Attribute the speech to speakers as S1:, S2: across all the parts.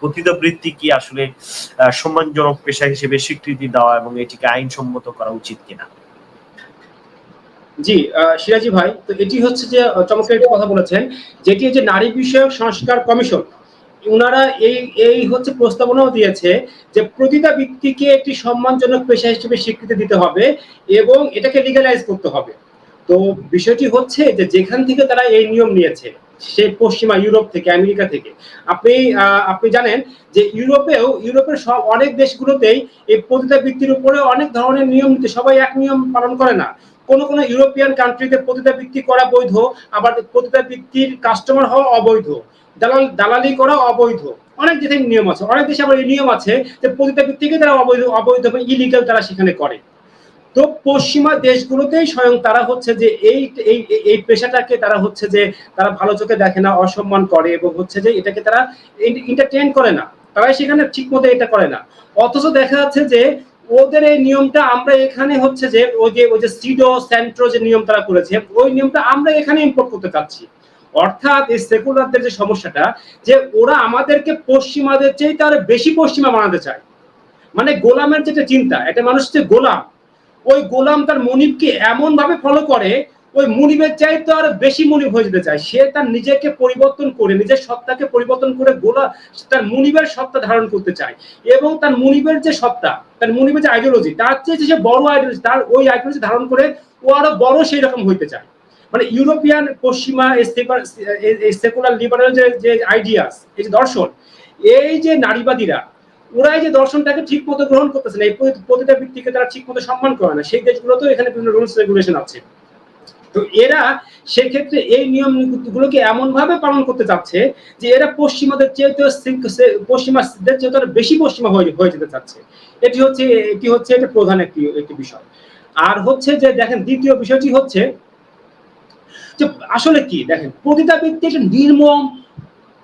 S1: পতিতাবৃত্তি কি আসলে সম্মানজনক পেশা হিসেবে স্বীকৃতি দেওয়া এবং এটিকে আইনসম্মত করা উচিত কিনা?
S2: জি সিরাজি ভাই, তো এটি হচ্ছে যে চমৎকার একটি কথা বলেছেন যেটি হচ্ছে নারী বিষয়ক সংস্কার কমিশন। ওনারা এই এই হচ্ছে প্রস্তাবনাও দিয়েছে যে প্রতিটা ব্যক্তিকে একটি সম্মানজনক পেশা হিসেবে স্বীকৃতি দিতে হবে এবং এটাকে লিগালাইজ করতে হবে। তো বিষয়টি হচ্ছে যে যেখান থেকে তারা এই নিয়ম নিয়েছে সে পশ্চিমা ইউরোপ থেকে, আমেরিকা থেকে। আপনি আপনি জানেন যে ইউরোপেও, ইউরোপের সব অনেক দেশগুলোতেই এই প্রতিটা বৃত্তির উপরে অনেক ধরনের নিয়ম নীতি, সবাই এক নিয়ম পালন করে না। কোন কোন ইউরোপিয়ান কান্ট্রিতে প্রতিটা বৃত্তি করা বৈধ, আবার প্রতিটা বৃত্তির কাস্টমার হওয়া অবৈধ, দালাল, দালালি করা অবৈধ। অনেক দেশের নিয়ম আছে, অনেক দেশে আবার এই নিয়ম আছে যে প্রতিটা বৃত্তিকে তারা অবৈধ অবৈধ ইলিগাল তারা সেখানে করে। তো পশ্চিমা দেশগুলোতেই স্বয়ং তারা হচ্ছে যে এই এই এই পেশাটাকে তারা হচ্ছে যে তারা ভালো চোখে দেখে না, অসম্মান করে এবং হচ্ছে যে এটাকে তারা এন্টারটেইন করে না। তারা সেখানে ঠিক মতো এটা করে না। অথচ দেখা যাচ্ছে যে ওদের এই নিয়মটা আমরা এখানে হচ্ছে যে ওই যে ওই যে সিডো সেন্ট্রো যে নিয়ম তারা করেছে, ওই নিয়মটা আমরা এখানে ইম্পোর্ট করতে চাচ্ছি। অর্থাৎ এই সেকুলারদের যে সমস্যাটা যে ওরা আমাদেরকে পশ্চিমাদের চেয়ে তার বেশি পশ্চিমা বানাতে চায়। মানে গোলামের যেটা চিন্তা, একটা মানুষ যে গোলাম। ওই গোলাম তার মনিবকে এমন ভাবে ফলো করে, ওই মনিবের চাই তো আর বেশি মনিব হয়ে যেতে চায়। সে তার নিজেকে পরিবর্তন করে, নিজের সত্তাকে পরিবর্তন করে গোলা, তার মনিবের সত্তা ধারণ করতে চায়। এবং তার মনিবের যে সত্তা, তার মনিবের যে আইডিওলজি তার চেয়ে সে বড় আইডিওলজি তার ওই আইডিওলজি ধারণ করে ও আরও বড় সেই রকম হইতে চায়। মানে ইউরোপিয়ান পশ্চিমা সেকুলার লিবারাল যে যে আইডিয়াস এই যে দর্শন, এই যে নারীবাদীরা ওরা এই যে দর্শনটাকে ঠিক মতো গ্রহণ করতেছে না, এই প্রতি- প্রতিটা ব্যক্তিকে তারা ঠিক মতো সম্মান করে না। সেই দেশগুলোতেও এখানে বিভিন্ন রুলস রেগুলেশন আছে। তো এরা সেক্ষেত্রে এই নিয়ম গুলোকে এমন ভাবে পালন করতে চাচ্ছে যে এরা পশ্চিমাদের চেয়ে পশ্চিমাদের চেয়ে তো আরও বেশি পশ্চিমা হয়ে যেতে চাচ্ছে। এটি হচ্ছে এটি হচ্ছে এটা প্রধান একটি একটি বিষয়। আর হচ্ছে যে দেখেন, দ্বিতীয় বিষয়টি হচ্ছে যে আসলে কি? দেখেন, প্রতিটা ব্যক্তি একটা নির্মম,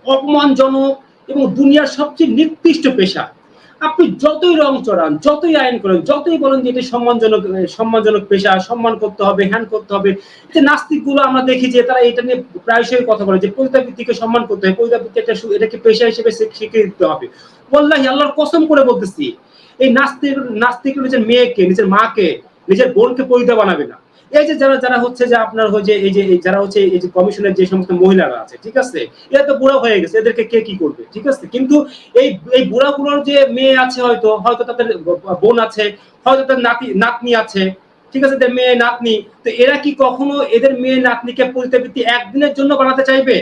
S2: অপমানজনক এবং দুনিয়ার সবচেয়ে নিকৃষ্ট পেশা। আপনি যতই রং চড়ান, যতই আইন করেন, যতই বলেন যে এটা সম্মানজনক সম্মানজনক পেশা, সম্মান করতে হবে হ্যান করতে হবে যে নাস্তিকগুলো আমরা দেখি যে তারা এটা নিয়ে প্রায়শই কথা বলে যে পরিতাবৃত্তিকে সম্মান করতে হবে পরিতাবৃত্তি একটা এটাকে পেশা হিসেবে স্বী- স্বীকৃতি দিতে হবে। বললাহি আল্লাহর কসম করে বলতেছি, এই নাস্তিক নাস্তিক নিজের মেয়েকে, নিজের মাকে, নিজের বোনকে পরিতা বানাবে না। এই যে যারা যারা হচ্ছে যে আপনার হচ্ছে এই যে যারা হচ্ছে এই যে কমিশনের যে সমস্ত মহিলারা আছে, ঠিক আছে? এরা তো বুড়া হয়ে গেছে, এদেরকে কে কি করবে, ঠিক আছে? কিন্তু এই এই বুড়াগুলোর যে মেয়ে আছে হয়তো হয়তো তাদের বোন আছে, হয়তো তাদের নাতি, নাতনি আছে, ঠিক আছে? তাদের মেয়ে, নাতনি, তো এরা কি কখনো এদের মেয়ে, নাতনিকে পরিতাবৃত্তি একদিনের জন্য বানাতে চাইবে?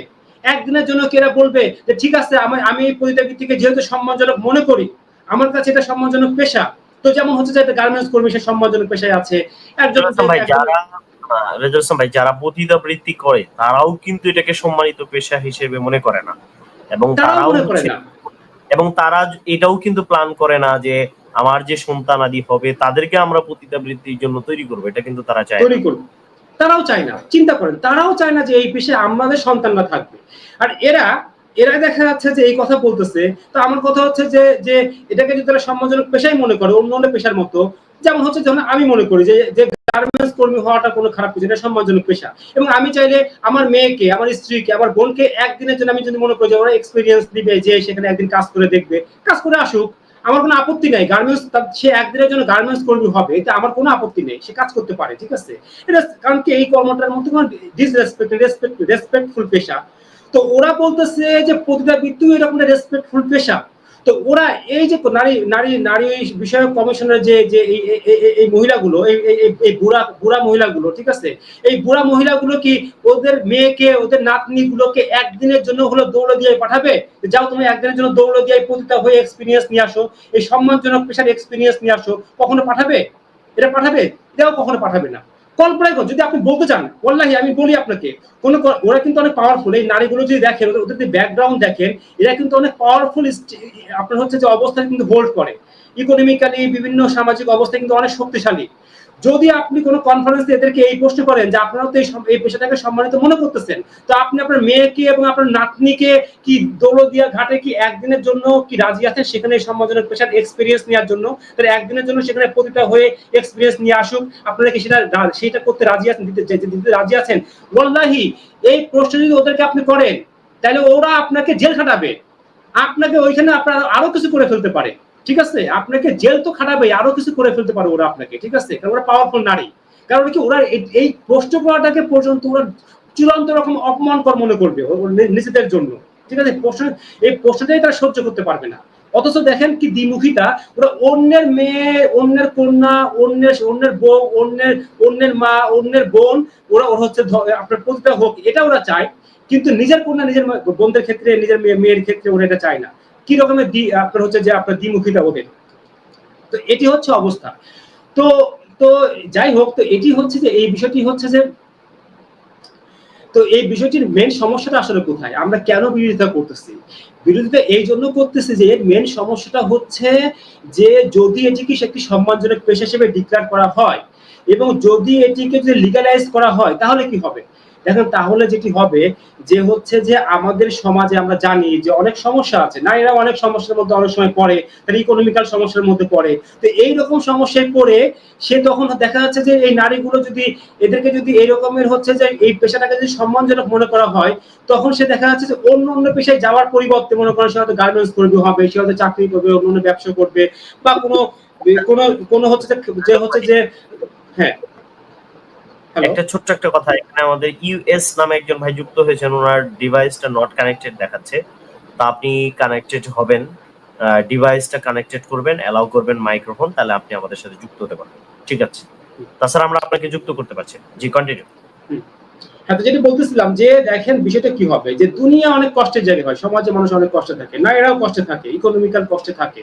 S2: একদিনের জন্য কি এরা বলবে যে, ঠিক আছে, আমি আমি এই পরিতাবৃত্তিকে যেহেতু সম্মানজনক মনে করি, আমার কাছে এটা সম্মানজনক পেশা তো যেমন হচ্ছে যে গার্মেন্টস কর্মী সে সম্মানজনক পেশায় আছে। একজন
S1: রেজাউল ভাই যারা আহ, ভাই যারা পতিতাবৃত্তি করে তারাও কিন্তু এটাকে সম্মানিত পেশা হিসেবে মনে করে না। এবং
S2: তারাও মনে করে না।
S1: এবং তারা এটাও কিন্তু প্ল্যান করে না যে আমার যে সন্তান আদি হবে তাদেরকে আমরা পতিতাবৃত্তির জন্য তৈরি করব। এটা কিন্তু তারা চায়।
S2: তৈরি করবে। তারাও চায় না। চিন্তা করেন তারাও চায় না যে এই পেশায় আমাদের সন্তানরা থাকবে। আর এরা এরা দেখা যাচ্ছে যে এই কথা বলতেছে। তো আমার কথা হচ্ছে যে যে এটাকে যদি তারা সম্মানজনক পেশাই মনে করে, অন্য অন্য পেশার মতো, যেমন হচ্ছে যেমন আমি মনে করি যে যে গার্মেন্টস কর্মী হওয়াটা কোনো খারাপ কিছু এটা সম্মানজনক পেশা। এবং আমি চাইলে আমার মেয়েকে, আমার স্ত্রীকে, আমার বোনকে একদিনের জন্য আমি যদি মনে করি যে ওরা এক্সপিরিয়েন্স দিবে, যে সেখানে একদিন কাজ করে দেখবে, কাজ করে আসুক, আমার কোনো আপত্তি নাই। গার্মেন্টস সে একদিনের জন্য গার্মেন্টস কর্মী হবে এটা আমার কোনো আপত্তি নেই, সে কাজ করতে পারে, ঠিক আছে? এটা কারণ কি এই কর্মটার মধ্যে কোনো ডিসরেসপেক্ট রেসপেক্ট রেসপেক্টফুল পেশা। তো ওরা বলতেছে যে প্রতিটা বৃত্তি এরকম রেসপেক্টফুল পেশা তো ওরা এই যে নারী নারী নারী বিষয়ক কমিশনের যে যে এই মহিলাগুলো, এই বুড়া বুড়া মহিলাগুলো, ঠিক আছে? এই বুড়া মহিলাগুলো কি ওদের মেয়েকে, ওদের নাতনি গুলোকে একদিনের জন্য হলো দৌড়ে দিয়ে পাঠাবে? যাও তুমি একদিনের জন্য দৌড়ে দিয়ে প্রতিটা হয়ে এক্সপিরিয়েন্স নিয়ে আসো, এই সম্মানজনক পেশার এক্সপিরিয়েন্স নিয়ে আসো। কখনো পাঠাবে? এটা পাঠাবে? এটাও কখনো পাঠাবে না। কল্পনাই কর, যদি আপনি বলতে চান ওল্লাহি আমি বলি আপনাকে, কোনো ওরা কিন্তু অনেক পাওয়ারফুল এই নারীগুলো যদি দেখেন, ওদের ওদের যদি ব্যাকগ্রাউন্ড দেখেন, এরা কিন্তু অনেক পাওয়ারফুল আপনার হচ্ছে যে অবস্থা কিন্তু হোল্ড করে। ইকোনমিক্যালি বিভিন্ন সামাজিক অবস্থা কিন্তু অনেক শক্তিশালী। যদি আপনি কোনো কনফারেন্সে এদেরকে এই প্রশ্ন করেন যে আপনারা তো এই পেশাটাকে সম্মানিত মনে করতেছেন, তো আপনি আপনার মেয়েকে এবং আপনার নাতনিকে কি দৌলদিয়া ঘাটে কি একদিনের জন্য কি রাজি আছেন? সেখানে সম্মানজনক পেশার এক্সপিরিয়েন্স নেওয়ার জন্য। তাহলে একদিনের জন্য সেখানে প্রতিটা হয়ে এক্সপিরিয়েন্স নিয়ে আসুক। আপনারা কি সেটা সেটা করতে রাজি আছেন? দিতে দিতে- রাজি আছেন? ওয়াল্লাহি, এই প্রশ্ন যদি ওদেরকে আপনি করেন, তাহলে ওরা আপনাকে জেল খাটাবে। আপনাকে ওইখানে আপনার আরও কিছু করে ফেলতে পারে। ঠিক আছে? আপনাকে জেল তো খাটাবে আরও কিছু করে ফেলতে পারে ওরা আপনাকে, ঠিক আছে? কারণ ওরা পাওয়ারফুল নারী। কারণ কি, ওরা এই- প্রশ্ন করাটাকে পর্যন্ত ওরা চূড়ান্ত রকম অপমানকর মনে করবে নিজেদের জন্য। ঠিক আছে? প্রশ্ন এই প্রশ্নটাই তারা সহ্য করতে পারবে না। অথচ দেখেন কি দ্বিমুখিতা ওরা অন্যের মেয়ে, অন্যের কন্যা, অন্যের অন্যের বউ, অন্যের অন্যের মা, অন্যের বোন, ওরা ওরা হচ্ছে আপনার প্রতিটা হোক, এটা ওরা চায়। কিন্তু নিজের কন্যা, নিজের বোনদের ক্ষেত্রে, নিজের মেয়ে- মেয়ের ক্ষেত্রে ওরা এটা চায় না। কি রকমের দ্বি- আপনার হচ্ছে যে আপনার দ্বিমুখিতা ওদের তো এটি হচ্ছে অবস্থা। তো তো যাই হোক, তো এটি হচ্ছে যে, এই বিষয়টি হচ্ছে যে, তো এই বিষয়টির মেন সমস্যাটা আসলে কোথায়? আমরা কেন বিরোধিতা করতেছি? বিরোধিতা এই জন্য করতেছি যে মেন সমস্যাটা হচ্ছে যে, যদি এটিকে একটি সম্মানজনক পেশা হিসেবে ডিক্লেয়ার করা হয় এবং যদি এটিকে যদি লিগালাইজ করা হয়, তাহলে কি হবে? দেখেন তাহলে যেটি হবে যে হচ্ছে যে আমাদের সমাজে আমরা জানি যে অনেক সমস্যা আছে। নারীরা অনেক সমস্যার মধ্যে অনেক সময় পড়ে, তার ইকোনমিক্যাল সমস্যার মধ্যে পড়ে। তো এই রকম সমস্যায় পড়ে, সে তখন দেখা যাচ্ছে যে এই নারীগুলো যদি, এদেরকে যদি এই রকমের হচ্ছে যে এই পেশাটাকে যদি সম্মানজনক মনে করা হয়, তখন সে দেখা যাচ্ছে যে অন্য অন্য পেশায় যাওয়ার পরিবর্তে মনে করেন সে হয়তো গার্মেন্টস করবে হবে, সে হয়তো চাকরি করবে, অন্য অন্য ব্যবসা করবে, বা কোনো কোনো কোনো হচ্ছে যে হচ্ছে যে হ্যাঁ।
S1: একটা ছোট্ট একটা কথা এখানে আমাদের ইউএস নামে একজন ভাই যুক্ত হয়েছেন ওনার ডিভাইসটা নট কানেক্টেড দেখাচ্ছে। তা আপনি কানেক্টেড হবেন ডিভাইসটা কানেক্টেড করবেন অ্যালাউ করবেন মাইক্রোফোন তাহলে আপনি আমাদের সাথে যুক্ত হতে পারবেন। ঠিক আছে? তাছাড়া আমরা আপনাকে যুক্ত করতে পারছি জি কন্টিনিউ
S2: হ্যাঁ তো যেটা বলতেছিলাম যে দেখেন বিষয়টা কি হবে? যে দুনিয়া অনেক কষ্টের জায়গা হয়, সমাজে মানুষ অনেক কষ্টে থাকে নারীরাও কষ্টে থাকে ইকোনমিক্যাল কষ্টে থাকে।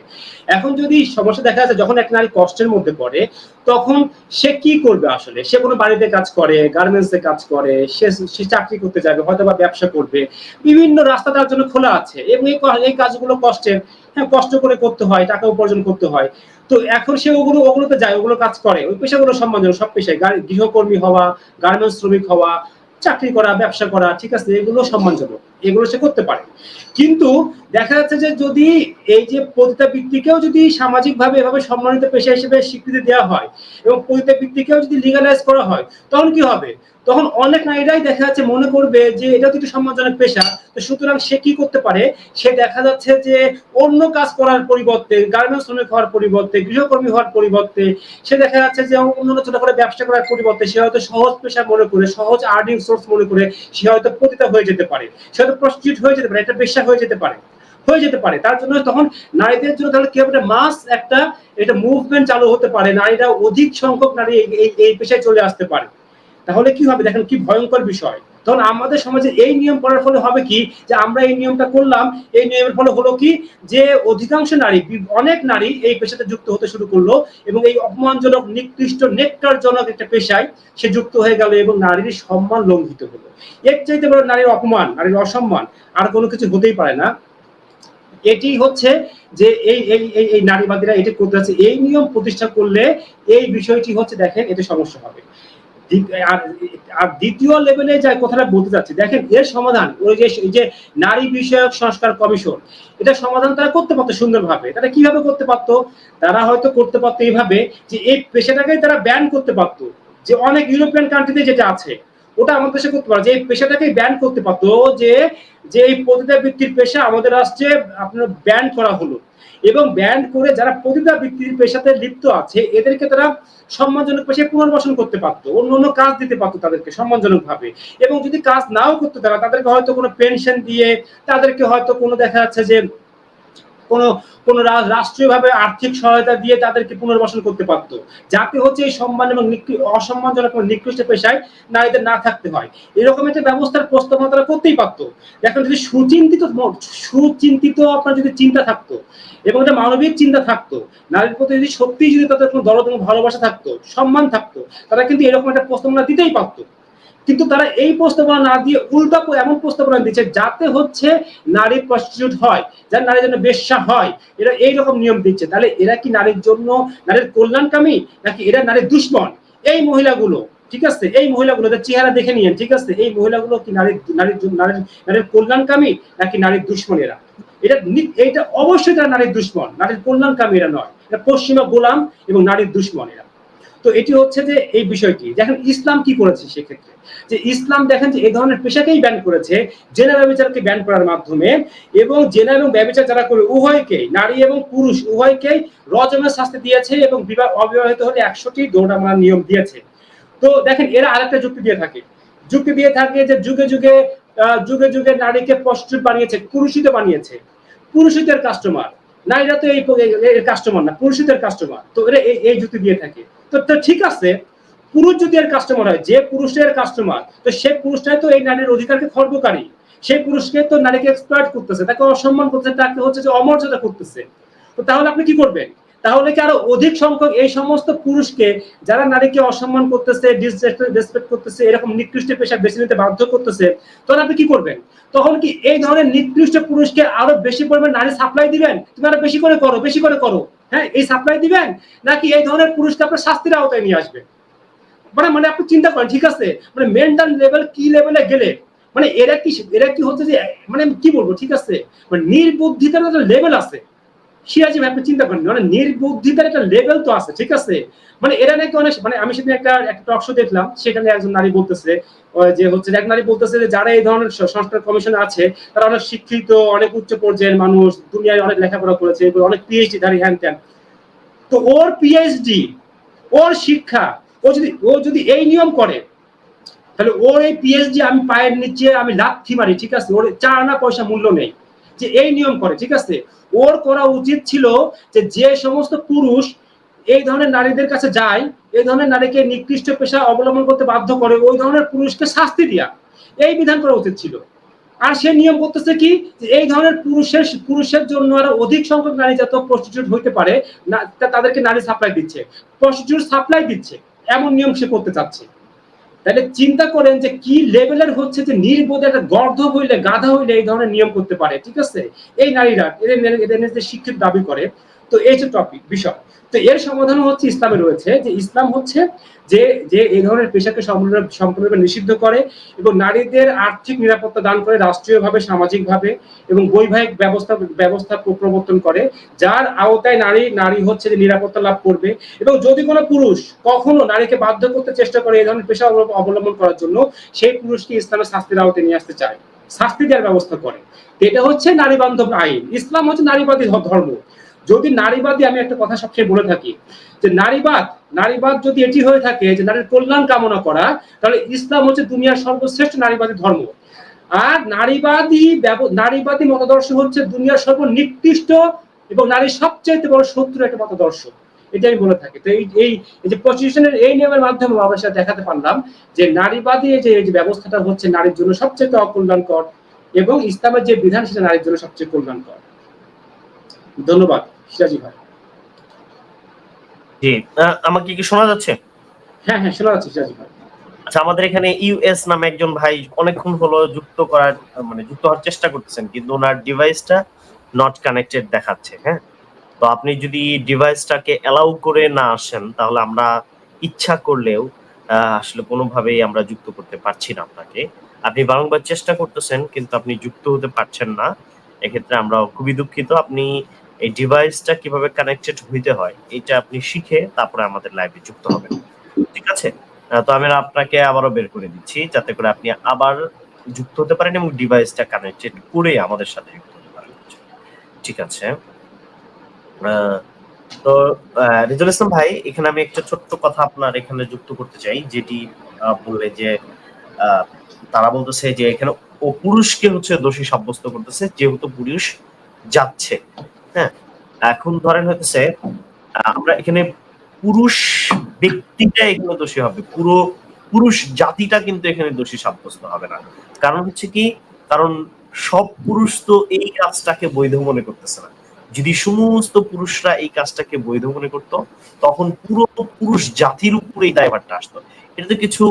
S2: এখন যদি সমস্যা দেখা যাচ্ছে, যখন এক নারী কষ্টের মধ্যে পড়ে, তখন সে কি করবে আসলে? সে কোনো বাড়িতে কাজ করে গার্মেন্টসে কাজ করে, সে সে চাকরি করতে যাবে হয়তো বা ব্যবসা করবে, বিভিন্ন রাস্তা তার জন্য খোলা আছে এবং এই কাজগুলো কষ্টের। হ্যাঁ কষ্ট করে করতে হয়, টাকা উপার্জন করতে হয়। তো এখন সে ওগুলো, ওগুলোতে যায়, ওগুলো কাজ করে। ওই পেশাগুলো সম্মানজনক সব পেশায় গৃহকর্মী হওয়া, গার্মেন্টস শ্রমিক হওয়া, চাকরি করা, ব্যবসা করা, ঠিক আছে, এগুলো সম্মানজনক। এগুলো সে করতে পারে। কিন্তু দেখা যাচ্ছে যে যদি এই যে পতিতাবৃত্তিকেও যদি সামাজিকভাবে এভাবে সম্মানিত পেশা হিসেবে স্বীকৃতি দেওয়া হয় এবং পতিতাবৃত্তিকেও যদি লিগালাইজ করা হয়, তখন কি হবে? তখন অনেক নারীরাই দেখা যাচ্ছে মনে করবে যে এটা তো একটু সম্মানজনক পেশা। তো সুতরাং সে কি করতে পারে? সে দেখা যাচ্ছে যে অন্য কাজ করার পরিবর্তে গার্মেন্টস শ্রমিক হওয়ার পরিবর্তে, গৃহকর্মী হওয়ার পরিবর্তে, সে দেখা যাচ্ছে যে অন্য ছোট করে ব্যবসা করার পরিবর্তে সে হয়তো সহজ পেশা মনে করে, সহজ আর্নিং সোর্স মনে করে সে হয়তো পতিতা হয়ে যেতে পারে। সে হয়তো প্রস্টিটিউট হয়ে যেতে পারে, একটা পেশা হয়ে যেতে পারে। হয়ে যেতে পারে। তার জন্য তখন নারীদের জন্য তাহলে কি হবে? মাস একটা এটা মুভমেন্ট চালু হতে পারে। নারীরা অধিক সংখ্যক নারী এই পেশায় চলে আসতে পারে। তাহলে কি হবে? দেখেন কি ভয়ঙ্কর বিষয়। তখন আমাদের সমাজে এই নিয়ম করার ফলে হবে কি? যে আমরা এই নিয়মটা করলাম, এই নিয়মের ফলে হলো কি? যে অধিকাংশ নারী, অনেক নারী এই পেশাতে যুক্ত হতে শুরু করল এবং এই অপমানজনক, নিকৃষ্ট নেকটারজনক একটা পেশায় সে যুক্ত হয়ে গেল এবং নারীর সম্মান লঙ্ঘিত হলো। এর চাইতে বড় নারীর অপমান, নারীর অসম্মান আর কোনো কিছু হতেই পারে না। এটি হচ্ছে যে এই এই নারীবাদীরা এটি করতে যাচ্ছে। এই নিয়ম প্রতিষ্ঠা করলে এই বিষয়টি হচ্ছে, দেখেন, এতে সমস্যা হবে। আর দ্বিতীয় লেভেলে যা কথাটা বলতে যাচ্ছে দেখেন এর সমাধান, ওই যে যে নারী বিষয়ক সংস্কার কমিশন, এটা সমাধান তারা করতে পারতো সুন্দরভাবে। তারা কীভাবে করতে পারতো? তারা হয়তো করতে পারতো এইভাবে যে এই পেশাটাকে তারা ব্যান করতে পারতো। যে অনেক ইউরোপিয়ান কান্ট্রিতে যেটা আছে, ওটা আমাদের দেশে করতে পারতো। যে এই পেশাটাকে ব্যান করতে পারতো, যে যে এই পতিতাবৃত্তির পেশা আমাদের রাষ্ট্রে আপনার ব্যান করা হলো। এবং ব্যান্ড করে যারা পতিতাবৃত্তির পেশাতে লিপ্ত আছে, এদেরকে তারা সম্মানজনক পেশায় পুনর্বাসন করতে পারতো, অন্য অন্য কাজ দিতে পারতো তাদেরকে সম্মানজনক ভাবে এবং যদি কাজ নাও করতে তারা, তাদেরকে হয়তো কোনো পেনশন দিয়ে, তাদেরকে হয়তো কোনো দেখা যাচ্ছে যে কোনো কোনো রাষ্ট্রীয়ভাবে আর্থিক সহায়তা দিয়ে তাদেরকে পুনর্বাসন করতে পারতো। যাতে হচ্ছে এই সম্মান এবং অসম্মানজনক এবং নিকৃষ্ট পেশায় নারীদের না থাকতে হয়। এরকম একটা ব্যবস্থার প্রস্তাবনা তারা করতেই পারতো। দেখেন যদি সুচিন্তিত সুচিন্তিত আপনার যদি চিন্তা থাকতো এবং একটা মানবিক চিন্তা থাকতো, নারীর প্রতি যদি সত্যিই যদি তাদের কোনো দরদ এবং ভালোবাসা থাকতো, সম্মান থাকতো, তারা কিন্তু এরকম একটা প্রস্তাবনা দিতেই পারতো। কিন্তু তারা এই প্রস্তাবনা না দিয়ে উল্টা এমন প্রস্তাবনা দিচ্ছে যাতে হচ্ছে নারী প্রস্টিটিউট হয়, যার নারীর জন্য বেশ্যা হয়। এরা এই রকম নিয়ম দিচ্ছে। তাহলে এরা কি নারীর জন্য নারীর কল্যাণকামী? নাকি এরা নারীর দুশ্মন? এই মহিলাগুলো, ঠিক আছে? এই মহিলাগুলো চেহারা দেখে নিয়েন, ঠিক আছে? এই মহিলাগুলো কি নারীর নারীর নারীর নারীর কল্যাণকামী, নাকি নারীর দুশ্মন এরা? এটা এটা অবশ্যই তারা নারীর দুশ্মন, নারীর কল্যাণকামী এরা নয়। এটা পশ্চিমা গোলাম এবং নারীর দুশ্মন এরা। তো এটি হচ্ছে যে এই বিষয়টি। দেখেন, ইসলাম কি করেছে সেক্ষেত্রে? যে ইসলাম দেখেন যে এই ধরনের পেশাকেই ব্যান করেছে জেনা ব্যবচারকে ব্যান করার মাধ্যমে এবং জেনা এবং ব্যবচার যারা করে উভয়কেই নারী এবং পুরুষ, উভয়কেই রজমের শাস্তি দিয়েছে এবং বিবাহ অবিবাহিত হলে একশোটি দৌড়া মারার নিয়ম দিয়েছে। তো দেখেন, এরা আরেকটা যুক্তি দিয়ে থাকে। যুক্তি দিয়ে থাকে যে যুগে যুগে যুগে যুগে নারীকে প্রস্তুত বানিয়েছে পুরুষিত বানিয়েছে। পুরুষিতের কাস্টমার নারীরা তো এই কাস্টমার না পুরুষিতের কাস্টমার তো এরা এই যুক্তি দিয়ে থাকে। তো ঠিক আছে, পুরুষ যদি এর কাস্টমার হয়, যে পুরুষের কাস্টমার তো সে পুরুষটাই তো এই নারীর অধিকারকে খর্বকারী। সেই পুরুষকে তো নারীকে এক্সপ্লয়েট করতেছে, তাকে অসম্মান করতেছে, তাকে হচ্ছে যে অমর্যাদা করতেছে। তো তাহলে আপনি কি করবেন? তাহলে কি আরও অধিক সংখ্যক এই সমস্ত পুরুষকে, যারা নারীকে অসম্মান করতেছে ডিসরেসপেক্ট করতেছে, এরকম নিকৃষ্ট পেশা বেছে নিতে বাধ্য করতেছে, তখন আপনি কি করবেন? তখন কি এই ধরনের নিকৃষ্ট পুরুষকে আরও বেশি পরিমাণ নারী সাপ্লাই দিবেন? তুমি আরও বেশি করে করো, বেশি করে করো। হ্যাঁ এই সাপ্লাই দিবেন? নাকি এই ধরনের পুরুষকে আপনার শাস্তির আওতায় নিয়ে আসবে? মানে মানে আপনি চিন্তা করেন, ঠিক আছে? মানে মেন্টাল লেভেল কি লেভেলে গেলে? মানে এরা কি এরা কি হচ্ছে যে মানে কি বলব, ঠিক আছে? মানে নির্বুদ্ধিতার লেভেল আছে। সিরাজি ভাই, আপনি চিন্তা করেন মানে নির্বুদ্ধিতার একটা লেভেল তো আছে, ঠিক আছে? মানে এরা নাকি অনেক মানে আমি সেদিন একটা একটা টক শো দেখলাম, সেখানে একজন নারী বলতেছে যে হচ্ছে এক নারী বলতেছে যে যারা এই ধরনের স- সংস্কার কমিশন আছে, তারা অনেক শিক্ষিত, অনেক উচ্চ পর্যায়ের মানুষ, দুনিয়ায় অনেক লেখাপড়া করেছে অনেক পিএইচডি ধারী হ্যান ত্যান। তো ওর পিএইচডি ওর শিক্ষা, ও যদি ও যদি এই নিয়ম করে, তাহলে ওর এই পিএইচডি আমি পায়ের নিচে আমি লাথি মারি, ঠিক আছে? ওর চার আনা পয়সা মূল্য নেই। যে এই নিয়ম করে, ঠিক আছে? ওর করা উচিত ছিল যে যে সমস্ত পুরুষ এই ধরনের নারীদের কাছে যায়, এই ধরনের নারীকে নিকৃষ্ট পেশা অবলম্বন করতে বাধ্য করে, ওই ধরনের পুরুষকে শাস্তি দিয়া, এই বিধান করা উচিত ছিল। আর সে নিয়ম করতেছে কি? এই ধরনের পুরুষের পুরুষের জন্য আরও অধিক সংখ্যক নারী যাতে প্রস্টিটিউট হইতে পারে, না তাদেরকে নারী সাপ্লাই দিচ্ছে প্রস্টিটিউট সাপ্লাই দিচ্ছে, এমন নিয়ম সে করতে চাচ্ছে। তাহলে চিন্তা করেন যে কি লেভেলের হচ্ছে যে নির্বোধ একটা গর্ধ হইলে, গাধা হইলে এই ধরনের নিয়ম করতে পারে, ঠিক আছে? এই নারীরা, এদের এদের শিক্ষিত দাবি করে। তো এই যে টপিক বিষয়। তো এর সমাধান হচ্ছে ইসলামে রয়েছে, যে ইসলাম হচ্ছে যে যে এই ধরনের পেশাকে সম্পূর্ণরূপে নিষিদ্ধ করে এবং নারীদের আর্থিক নিরাপত্তা দান করে রাষ্ট্রীয়ভাবে, সামাজিকভাবে এবং বৈবাহিক ব্যবস্থা ব্যবস্থা প্রবর্তন করে, যার আওতায় নারী নারী হচ্ছে যে নিরাপত্তা লাভ করবে এবং যদি কোনো পুরুষ কখনো নারীকে বাধ্য করতে চেষ্টা করে এই ধরনের পেশা অবলম্বন- করার জন্য, সেই পুরুষকে ইসলামের শাস্তির আওতায় নিয়ে আসতে চায়, শাস্তি দেওয়ার ব্যবস্থা করে। এটা হচ্ছে নারী বান্ধব আইন। ইসলাম হচ্ছে নারীবাদী ধর্ম। যদি নারীবাদী, আমি একটা কথা সবসময় বলে থাকি, যে নারীবাদ নারীবাদ যদি এটি হয়ে থাকে যে নারীর কল্যাণ কামনা করা, তাহলে ইসলাম হচ্ছে দুনিয়ার সর্বশ্রেষ্ঠ নারীবাদী ধর্ম। আর নারীবাদী নারীবাদী মতাদর্শ হচ্ছে দুনিয়ার সর্বনিকৃষ্ট এবং নারীর সবচেয়ে বড় শত্রু একটা মতাদর্শ। এটা আমি বলে থাকি। তো এই এই যে প্রস্টিটিউশনের এই নিয়মের মাধ্যমে আমরা সেটা দেখাতে পারলাম যে নারীবাদী যে, এই যে ব্যবস্থাটা হচ্ছে নারীর জন্য সবচেয়ে অকল্যাণকর এবং ইসলামের যে বিধান সেটা নারীর জন্য সবচেয়ে কল্যাণকর। ধন্যবাদ। সিরাজি ভাই।
S1: জি আমাকে কি শোনা যাচ্ছে?
S2: হ্যাঁ হ্যাঁ শোনা যাচ্ছে সিরাজি ভাই।
S1: আচ্ছা আমাদের এখানে ইউএস নামে একজন ভাই অনেকক্ষণ হলো যুক্ত করার মানে যুক্ত হওয়ার চেষ্টা করতেছেন কিন্তু ওনার ডিভাইসটা নট কানেক্টেড দেখাচ্ছে হ্যাঁ? তো আপনি যদি ডিভাইসটাকে অ্যালাউ করে না আসেন তাহলে আমরা ইচ্ছা করলেও আহ, আসলে কোনোভাবেই আমরা যুক্ত করতে পারছি না আপনাকে। আপনি বারংবার চেষ্টা করতেছেন কিন্তু আপনি যুক্ত হতে পারছেন না। এক্ষেত্রে আমরা খুবই দুঃখিত। আপনি এই ডিভাইসটা কীভাবে কানেক্টেড হইতে হয়, এটা আপনি শিখে তারপরে আমাদের লাইভে যুক্ত হবেন। ঠিক আছে? তো আমি আপনাকে আবারও বের করে দিচ্ছি, যাতে করে আপনি আবার যুক্ত হতে পারেন এবং ডিভাইসটা কানেক্টেড করে আমাদের সাথে যুক্ত হতে পারেন। ঠিক আছে? তো ইসলাম ভাই, এখানে আমি একটা ছোট্ট কথা আপনার এখানে যুক্ত করতে চাই, যেটি বললে যে তারা বলতেছে যে এখানে ও পুরুষকে হচ্ছে দোষী সাব্যস্ত করতেছে, যেহেতু পুরুষ যাচ্ছে। হ্যাঁ? এখন ধরেন আহ, আমরা এখানে পুরুষ ব্যক্তিটা এখানে দোষী হবে। পুরো পুরুষ জাতিটা কিন্তু এখানে দোষী সাব্যস্ত হবে না। কারণ হচ্ছে কি কারণ সব পুরুষ তো এই কাজটাকে বৈধ মনে করতেছে না। যদি সমস্ত পুরুষরা এই কাজটাকে বৈধ মনে করতো তখন পুরো পুরুষ জাতির উপরে এই দায়ভারটা আসতো। এটা তো কিছু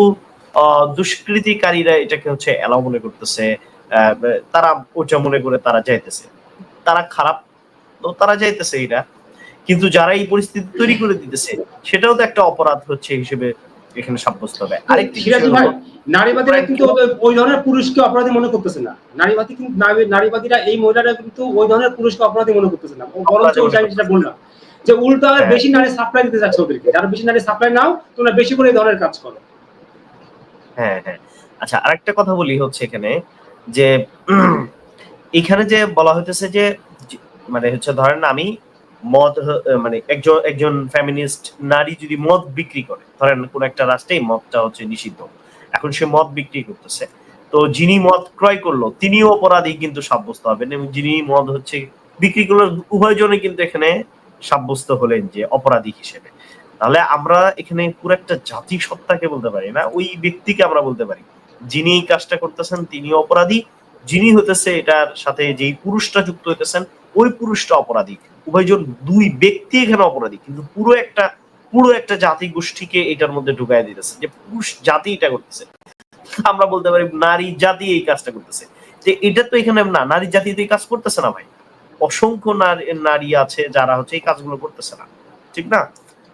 S1: দুষ্কৃতিকারীরা এটাকে হচ্ছে এলাও মনে করতেছে তারা ওটা মনে করে তারা যাইতেছে তারা খারাপ তো তারা যাইতেছে এটা কিন্তু যারা এই পরিস্থিতি তৈরি করে দিতেছে সেটাও তো একটা অপরাধ হচ্ছে হিসেবে এখানে সাব্যস্ত হবে। আরেকটি
S2: নারীবাদীরা কিন্তু ওই- ধরনের পুরুষকে অপরাধী মনে করতেছে না। নারীবাদী কিন্তু নারীবাদীরা এই মহিলারা কিন্তু ওই ধরনের পুরুষকে অপরাধী মনে করতেছে না। বরঞ্চ যেটা বললাম যে উল্টা
S1: হ্যাঁ।
S2: বেশি নারী সাপ্লাই দিতে যাচ্ছে ওদেরকে। যারা বেশি নারী সাপ্লাই নাও তোমরা বেশি করে এই ধরনের কাজ করো।
S1: হ্যাঁ হ্যাঁ। আচ্ছা আরেকটা কথা বলি হচ্ছে এখানে যে এখানে যে বলা হইতেছে যে- মানে হচ্ছে ধরেন আমি মদ মানে একজন একজন ফ্যামিনিস্ট নারী যদি মদ বিক্রি করে, ধরেন কোন একটা রাষ্ট্রে মদটা হচ্ছে নিষিদ্ধ। এখন সে মদ বিক্রি করতেছে। তো যিনি মদ ক্রয় করল, তিনিও অপরাধী কিন্তু সাব্যস্ত হবেন এবং যিনি মদ হচ্ছে বিক্রি করল উভয়জনে কিন্তু এখানে সাব্যস্ত হলেন যে অপরাধী হিসেবে। তাহলে আমরা এখানে পুরো একটা জাতি সত্তাকে বলতে পারি না, ওই ব্যক্তিকে আমরা বলতে পারি। যিনি কাজটা করতেছেন তিনি অপরাধী, যিনি হতেছে এটার সাথে যেই পুরুষটা যুক্ত হইতেছেন ওই পুরুষটা অপরাধী। উভয়জন দুই ব্যক্তি এখানে অপরাধী, কিন্তু পুরো একটা পুরো একটা জাতি গোষ্ঠীকে এটার মধ্যে ঢুকাই দিতেছে, যে পুরুষ জাতি এটা করতেছে। আমরা বলতে পারি নারী জাতি এই কাজটা করতেছে। যে এটা তো এখানে না, নারী জাতি এই কাজ করতেছে না ভাই। অসংখ্য নারী আছে যারা হচ্ছে এই কাজগুলো করতেছে না। ঠিক না?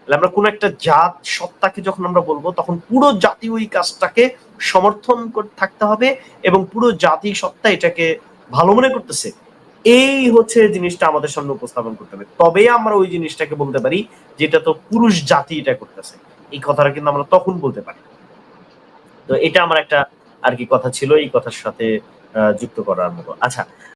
S1: আমরা কোন একটা জাত সত্তাকে যখন আমরা বলব, তখন পুরো জাতি ওই কাজটাকে সমর্থন থাকতে হবে এবং পুরো জাতি সত্তা এটাকে ভালো মনে করতেছে। এই হচ্ছে জিনিসটা আমাদের সামনে উপস্থাপন করতে হবে। তবে আমরা ওই জিনিসটাকে বলতে পারি যেটা তো পুরুষ জাতি এটা করতেছে। এই কথাটা কিন্তু আমরা তখন বলতে পারি। তো এটা আমার একটা আর কি কথা ছিল, এই কথার সাথে যুক্ত করার মতো। আচ্ছা